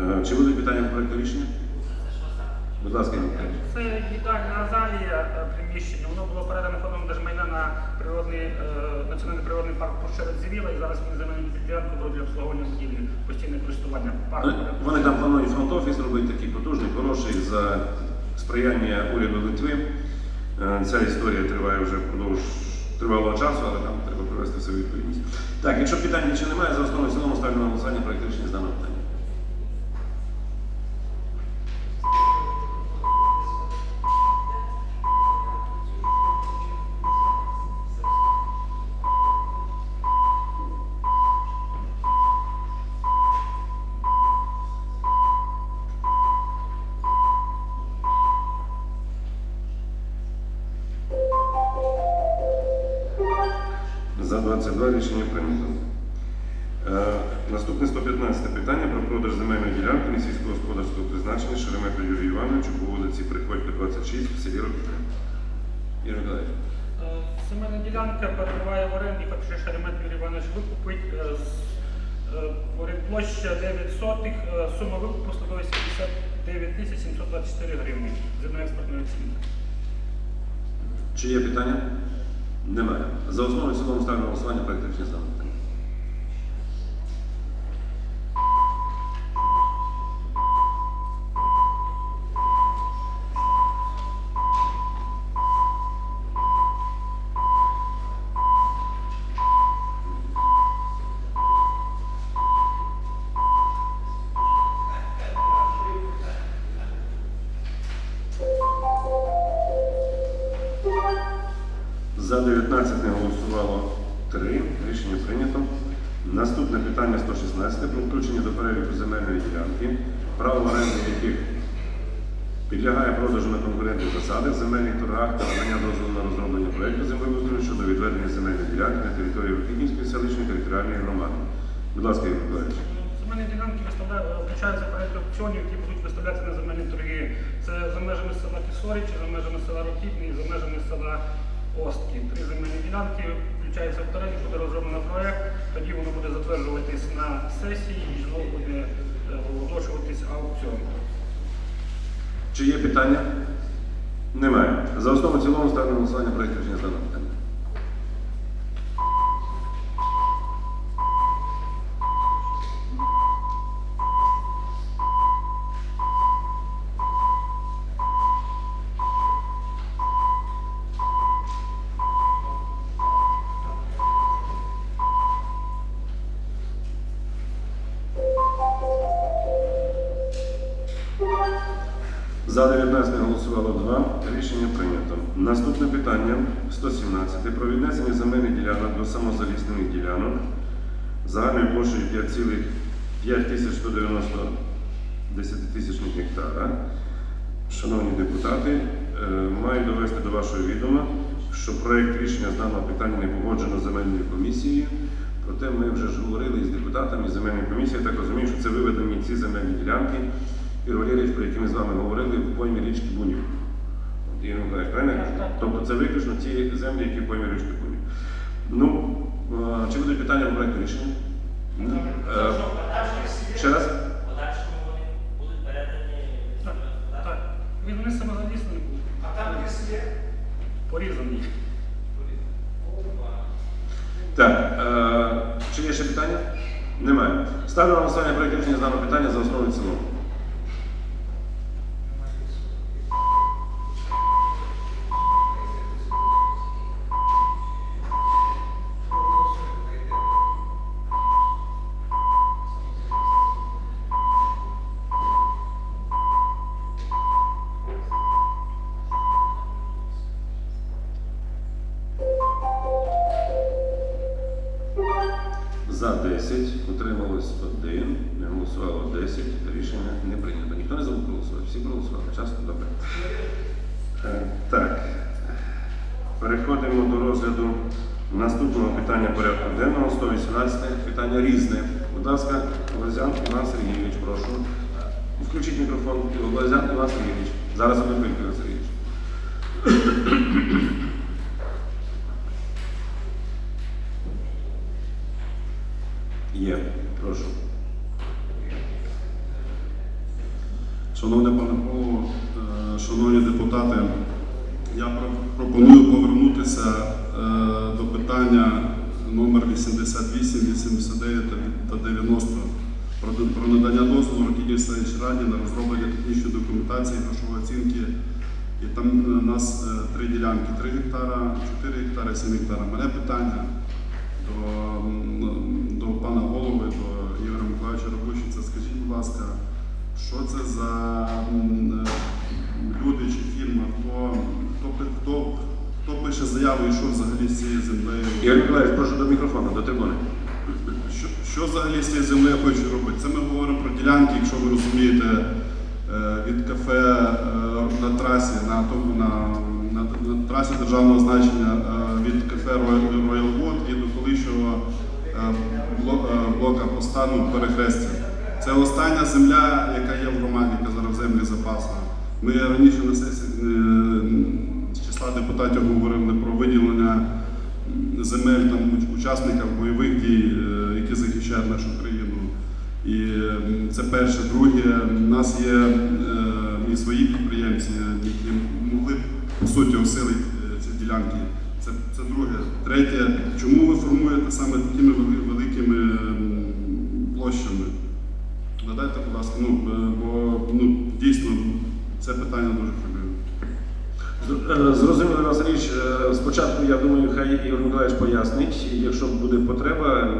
Е, Чи будуть питання по проекту рішення? Будь ласка, Це їдальна Азалія е, приміщення. Воно було передано фондом держмайна на природний е, національний природний парк Пущера Зівіла, і зараз вони земельну ділянку для обслуговування будівлі, постійне користування парку. Вони- Вони там планують фронт-офіс робити такий потужний, хороший за сприяння уряду Литви. Ця історія триває вже впродовж тривалого часу, але там треба привести все відповідність. Так, якщо питань більше немає, за основу цілому ставлю на голосування проект рішення з даного питання. За рішення прийнято. Е, наступне 115 питання про продаж земельної ділянки сільськогосподарського призначення Шеремета Юрію Івановичу по вулиці Приходько 26 в селі Рокітне. Ігор Миколаївич. Е, Земельна ділянка перебуває в оренді, фактично Шеремет Юрій Іванович викупить е, з площа 9 сотих, сума викупу становить 79 тисяч 724 гривні згідно експортної оцінки. Чи є питання? Немає. За основу і в цілому ставлю на голосування проект рішення з даного питання. За 19 не голосувало 3. Рішення прийнято. Наступне питання 116 про включення до переліку земельної ділянки, право оренди яких підлягає продажу на конкурентних засадах, земельних торгах та надання дозволу на розроблення проєкту землеустрою щодо відведення земельної ділянки на території Рокітнівської селищної територіальної громади. Будь ласка, Ігор Миколаївич. Земельні ділянки включаються порядок аукціонів, які будуть виставлятися на земельні торги. Це за межами села Кісорічі, за межами села Рокітні за межами села Остки. Три земельні ділянки включаються в перелік, буде розроблено проєкт, тоді воно буде затверджуватись на сесії і знову буде е, оголошуватись аукціон. Чи є питання? Немає. За основу цілому ставлю голосування проєкту рішення з даного питання. Наступне питання 117. Про віднесення земельних ділянок до самозалісних ділянок загальною площею 5,5190 десятитисячних гектара. Шановні депутати, е, маю довести до вашого відома, що проєкт рішення з даного питання не погоджено земельною комісією. Проте ми вже ж говорили із депутатами, з земельною комісією. Я так розумію, що це виведені ці земельні ділянки Валерійович, про які ми з вами говорили, в поймі річки Бунів. Ігор Миколаївич, правильно? я кажу? Так, так. Тобто це виключно ті землі, які в поймі річки. Ну, е, чи будуть питання по проекту рішення? Ні. Е, Ще раз? Подальшому вони будуть передані Так, так. Він вони самозалісний був, А там ліс є? порізаний. Так, е, чи є ще питання? Немає. Ставлю на голосування проект рішення з даного питання за основу і в цілому. За 10, утрималось 1, не голосувало 10, рішення не прийнято. Ніхто не забув проголосувати, всі проголосували. Часто добре. Е, Так, переходимо до розгляду наступного питання порядку денного, 118 питання різне. Будь ласка, Лазян Іван Сергійович, прошу. Включіть мікрофон. Лазян Іван Сергійович. Зараз одну хвильку, Іван Сергійович. Є, прошу. Шановне пане голово, е, шановні депутати, я пропоную повернутися е, до питання номер 88, 89 та 90 про, надання дозволу Рокітній селищній раді на розроблення технічної документації грошової оцінки. І там у нас е, три ділянки: 3 гектара, 4 гектари, 7 гектара. Мене питання до пана голови, до Ігоря Миколаївича Рабущиця. Скажіть, будь ласка, що це за е, люди чи фірма, хто, хто, хто, хто пише заяву і що взагалі з цією землею? Ігор Миколаївич, прошу до мікрофону, до трибуни. Що, що взагалі з цією землею хочуть робити? Це ми говоримо про ділянки, якщо ви розумієте, е, від кафе е, на трасі, на, на, на, на трасі державного значення від кафе Royal Royal Wood і до колишнього е, е, блока постану перехрестя. Це остання земля, яка є в громаді, яка зараз землі запасна. Ми раніше на сесії е, з числа депутатів говорили про виділення земель там учасникам бойових дій, які захищають нашу країну. І це перше. Друге, у нас є і свої підприємці, які могли по суті осилити ці ділянки. Це, друге. Третє, чому ви формуєте саме такими великими площами? Надайте, будь ласка, ну, бо ну, дійсно це питання дуже хвилює. Е, Зрозуміло, Іван Сергійович, е, спочатку, я думаю, хай Ігор Миколаївич пояснить. Якщо буде потреба,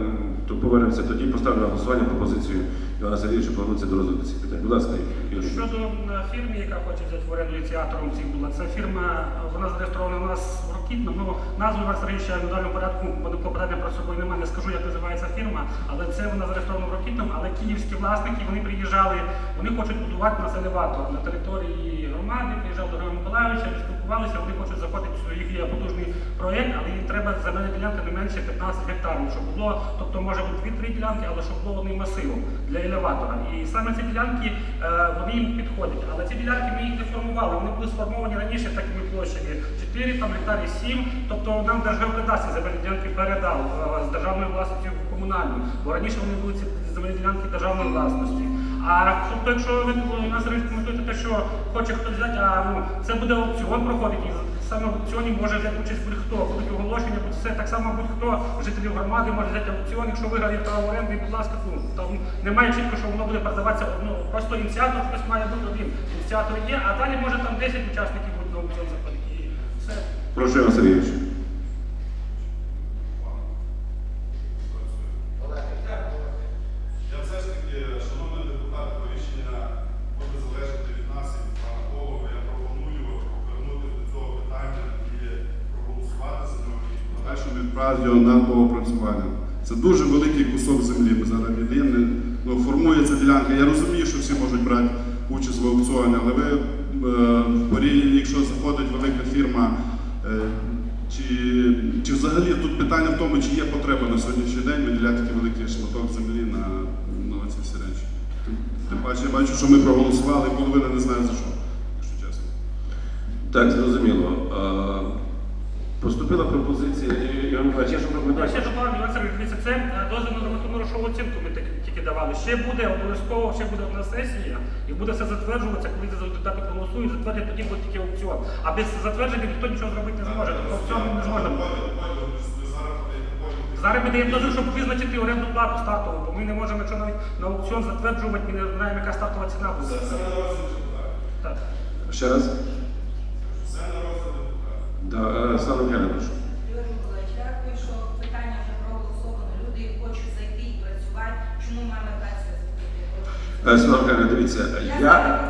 то повернемося тоді, поставлю на голосування пропозицію Івана Сергійовича повернутися до розгляду цих питань. Будь ласка, Ігор. Щодо е, фірми, яка хоче взяти в оренду ініціатором цих була, це фірма, е, вона зареєстрована у нас в Рокітно. Ну, назву Іван Сергійовича в даному порядку вони попадання про собою немає, не скажу, як називається фірма, але це вона зареєстрована в Рокітном, але київські власники вони приїжджали, вони хочуть будувати у нас елеватор на території громади, приїжджав до Георгія Миколаївича, ми спілкувалися, вони хочуть заходити в їх є потужний проєкт, але їм треба земельна ділянка не менше 15 гектарів, щоб було, тобто може бути дві-три ділянки, але щоб було одним масивом для елеватора. І саме ці ділянки е, вони їм підходять. Але ці ділянки ми їх не формували. Вони були сформовані раніше такими площами 4 там гектарів 7. Тобто нам Держгеокадастр земельні ділянки передав е, з державної власності в комунальну, бо раніше вони були ці земельні ділянки державної власності. А тобто, якщо ви у нас коментуєте те, що хоче хтось взяти, а ну це буде аукціон проходить і саме в аукціоні може взяти участь будь-хто, будуть оголошення, будь все так само будь-хто жителів громади може взяти аукціон, якщо виграє право оренди, будь ласка, ну там немає чітко, що воно буде продаватися ну, просто ініціатор, хтось має бути один. Ініціатор є, а далі може там 10 учасників будуть на аукціон заходити. І все. Прошу. Подальшому відправити його. Це дуже великий кусок землі. Ми зараз віддаємо. Ну, формується ділянка. Я розумію, що всі можуть брати участь в аукціоні, але ви е, порівнянні, якщо заходить велика фірма. е, чи, чи взагалі тут питання в тому, чи є потреба на сьогоднішній день виділяти такий великий шматок землі на, на ці всі речі? Тим, паче я бачу, що ми проголосували, половина не знає за що, якщо чесно. Так, зрозуміло. Поступила пропозиція. Ігор Миколаївич, я що Ну. Ще доклад, Іван дивіться, це е, дозвіл на нормативну грошову оцінку ми тільки давали. Ще буде обов'язково, ще буде одна сесія, і буде все затверджуватися, коли за депутати проголосують, затвердять, тоді буде тільки аукціон. А без затвердження ніхто нічого зробити не зможе. Тобто аукціон не зможе. Зараз ми даємо дозвіл, щоб визначити оренду плату стартову, бо ми не можемо, якщо навіть на аукціон затверджувати, ми не знаємо, яка стартова ціна буде. Так. Ще раз? Да, е, Слава Михайловна, прошу. Юрій Миколаївич, що питання вже проголосовано. Люди хочуть зайти і працювати. Чому маємо працю Е, Слава Михайловна, дивіться, Я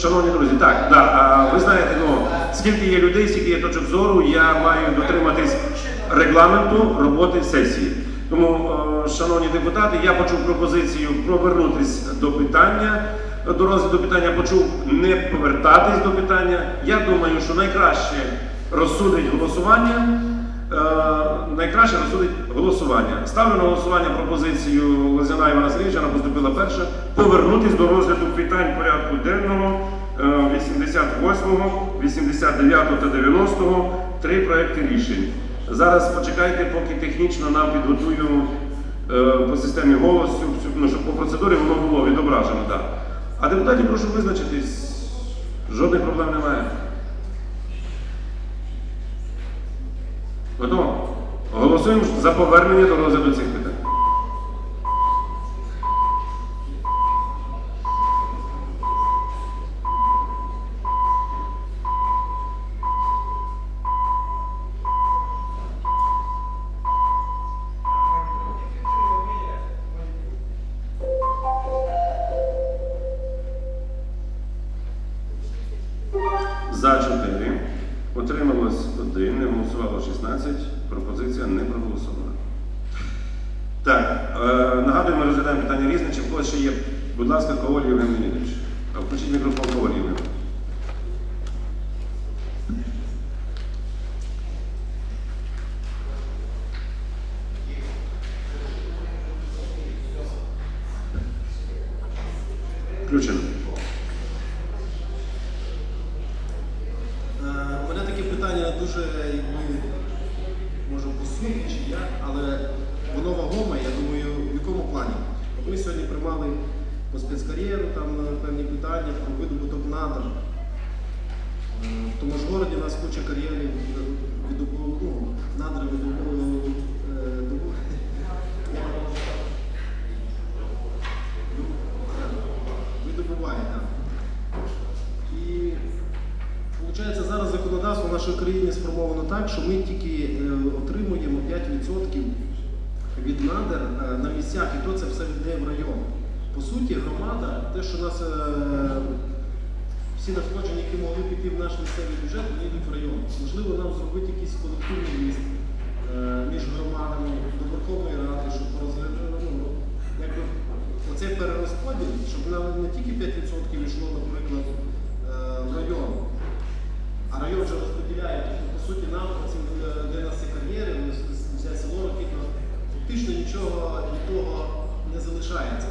Шановні друзі, так, да, а, ви знаєте, ну, скільки є людей, скільки є точок зору, я маю дотриматись регламенту роботи сесії. Тому, е, шановні депутати, я почув пропозицію повернутись до питання, до розгляду питання, почув не повертатись до питання. Я думаю, що найкраще розсудить голосування. Е, найкраще розсудить голосування. Ставлю на голосування пропозицію Лозяна Івана Сергійовича, вона поступила перша, повернутись до розгляду питань порядку денного е, 88, 89 та 90, три проекти рішень. Зараз почекайте, поки технічно нам підготую е, по системі голосу, ну, щоб по процедурі воно було відображено. Так. А депутатів прошу визначитись. Жодних проблем немає. Готово? Голосуємо за повернення до розгляду цих питань. За 4. Отрималось 1, не голосувало 16. Пропозиція не проголосована. Так, е, нагадую, ми розглядаємо питання різне. Чи в когось ще є, будь ласка, Коваль Євген Леонідович. Включіть мікрофон Коваль Євген. Може, чи як, але воно вагоме, я думаю, в якому плані? От ми сьогодні приймали по спецкар'єру, там певні питання про видобуток надр. Е, В тому ж городі у нас куча кар'єрів ну, видобу- е, так. І Получається, зараз законодавство в нашій країні сформовано так, що ми тільки е, отримуємо 5% надр е, на місцях, і то це все йде в район. По суті, громада, те, що нас е, всі надходження, які могли піти в наш місцевий бюджет, вони йдуть в район. Можливо, нам зробити якийсь колективний ліст е, між громадами до Верховної Ради, щоб розглядати, ну, оцей перерозподіл, щоб нам не тільки 5% йшло, наприклад, в район. А район вже розподіляє, тобто, по суті, нам, ці, е, де у нас ці кар'єри, ну, с- с- взяти село Рокітно, фактично нічого від того не залишається.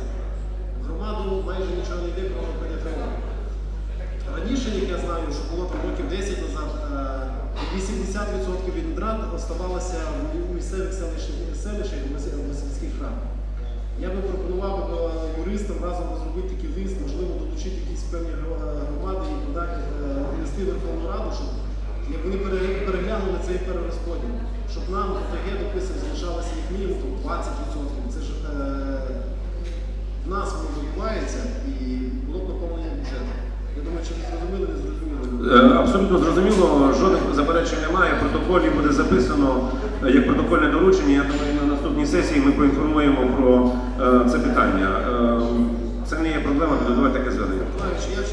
Громаду майже нічого не йде, крім ПДФО. Раніше, як я знаю, що було років 10 назад, е, 80% від надрад оставалося в місцевих селищах і в сільських радах. Я би пропонував е, юристам разом розробити такий лист, можливо, долучити якісь певні громади і подати е, внести Верховну Раду, щоб вони переглянули цей перерозподіл, щоб нам ОТГ, допустимо, залишалося як мінімум там, 20%. Це ж е, в нас воно відбувається і було б наповнення бюджету. Я думаю, чи ви зрозуміли, не зрозуміли. Е, Абсолютно зрозуміло, жодних заперечень немає. В протоколі буде записано е, як протокольне доручення. Я думаю, на наступній сесії ми поінформуємо про е, це питання. Е, Це не є проблема, додавати таке звернення.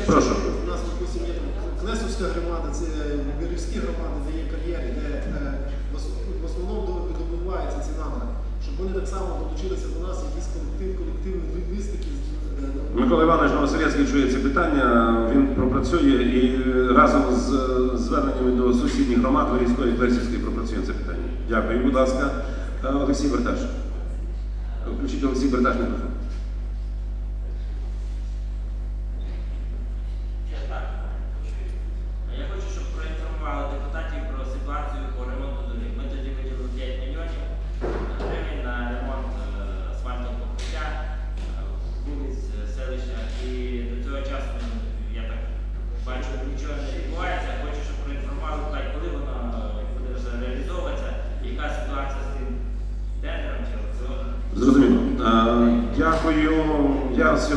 Прошу. у нас, допустим, є там Кнесовська громада, це Бірівські громади, де є кар'єри, де е, основному до- видобуваються ці наміри, щоб вони так само долучилися до нас, якісь колектив, колективні лінгвістики. Микола Іванович Новосерецький чує ці питання, він пропрацює і разом з е, зверненнями до сусідніх громад Вирійської і Плесівської пропрацює це питання. Дякую. Будь ласка, е, Олексій Берташ. Включіть Олексій Берташ мікрофон.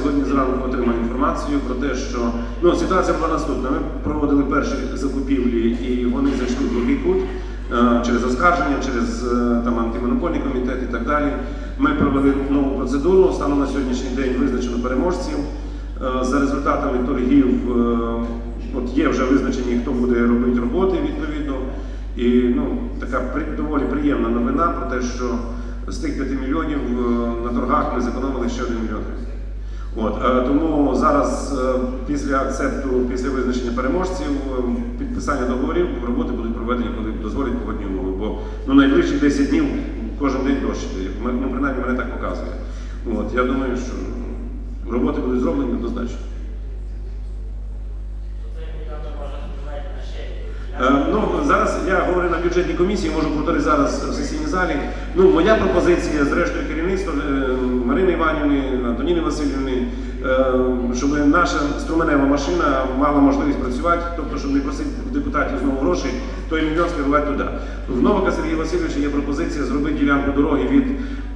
Сьогодні зранку отримав інформацію про те, що ну, ситуація була наступна. Ми проводили перші закупівлі і вони зайшли в другий кут е, через оскарження, через е, там, антимонопольний комітет і так далі. Ми провели нову процедуру. Станом на сьогоднішній день визначено переможців. Е, За результатами торгів от є вже визначені, хто буде робити роботи відповідно. І ну, така доволі приємна новина про те, що з тих 5 мільйонів на торгах ми зекономили ще 1 мільйон. От, е, тому зараз, е, після акцепту, після визначення переможців, е, підписання договорів, роботи будуть проведені, коли дозволять погодні умови. Бо ну, найближчі 10 днів кожен день дощ. Ну, принаймні мене так показує. От, я думаю, що роботи будуть зроблені однозначно. Зараз я говорю на бюджетній комісії, можу повторити зараз в сесійній залі. Ну, моя пропозиція, зрештою, керівництва е, Марини Іванівни, Антоніни Васильівни, е, щоб наша струменева машина мала можливість працювати, тобто, щоб не просити депутатів знову грошей, той мільйон скерувати туди. В Новака Сергія Васильовича є пропозиція зробити ділянку дороги від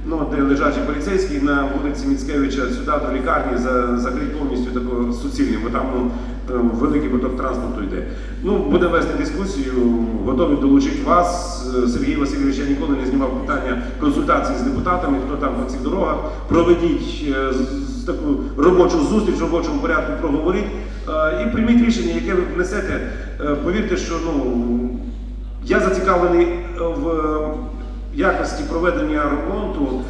ну, де лежачий поліцейський на вулиці Міцкевича сюди до лікарні за, закрити повністю такого суцільним, бо там ну, великий поток транспорту йде. Ну, буде вести дискусію, готові долучити вас. Е, Сергій Васильович, я ніколи не знімав питання консультації з депутатами, хто там по цих дорогах. Проведіть е, таку робочу зустріч в робочому порядку, проговоріть е, і прийміть рішення, яке ви внесете. Повірте, що ну, я зацікавлений в якості проведення ремонту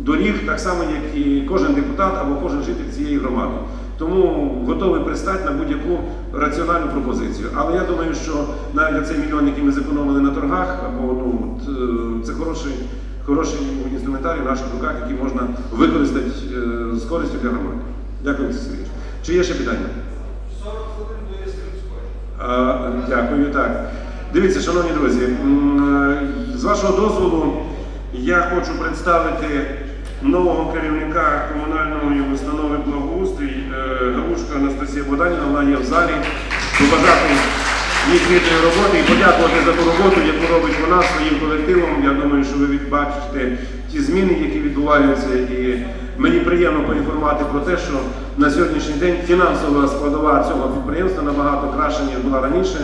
доріг, так само, як і кожен депутат або кожен житель цієї громади. Тому готовий пристати на будь-яку раціональну пропозицію. Але я думаю, що навіть цей мільйон, який ми зекономили на торгах, або ну е, це хороший, хороший інструментарій в наших руках, який можна використати е, з користю для громади. Дякую, Сергійович. Чи є ще питання? 40 хвилин до Єстримської. А, Дякую, так. Дивіться, шановні друзі, е, з вашого дозволу я хочу представити нового керівника комунальної установи благоустрій е, Анастасія Богданівна, вона є в залі. Побажати їй плідної роботи і подякувати за ту роботу, яку робить вона своїм колективом. Я думаю, що ви бачите ті зміни, які відбуваються. І мені приємно поінформувати про те, що на сьогоднішній день фінансова складова цього підприємства набагато краще, ніж була раніше.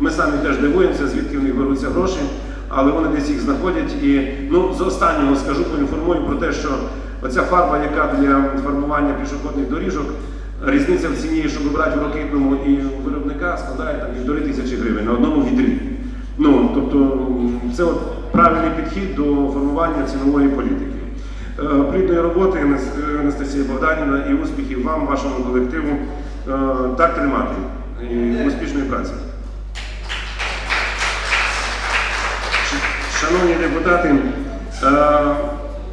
Ми самі теж дивуємося, звідки в них беруться гроші, але вони десь їх знаходять. І ну, з останнього скажу, поінформую про те, що оця фарба, яка для фарбування пішохідних доріжок, різниця в ціні, щоб брати в ракетному і виробника, складає там півтори тисячі гривень на одному відрі. Ну, тобто це от правильний підхід до формування цінової політики. Е, Плідної роботи, Анастасія Богданівна, і успіхів вам, вашому колективу. Е, Так тримати. І успішної праці. Шановні депутати, е,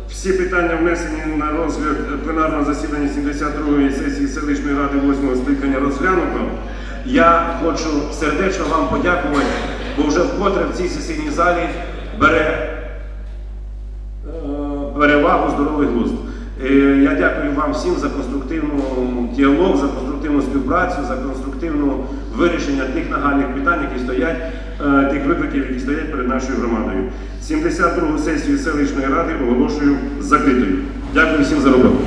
всі питання внесені на розгляд пленарного засідання 72-ї сесії селищної ради 8-го скликання розглянуто. Я хочу сердечно вам подякувати, бо вже вкотре в цій сесійній залі бере е, перевагу здоровий глузд. Е, Я дякую вам всім за конструктивну діалог, за конструктивну співпрацю, за конструктивне вирішення тих нагальних питань, які стоять, е, тих викликів, які стоять перед нашою громадою. 72-гу сесію селищної ради оголошую закритою. Дякую всім за роботу.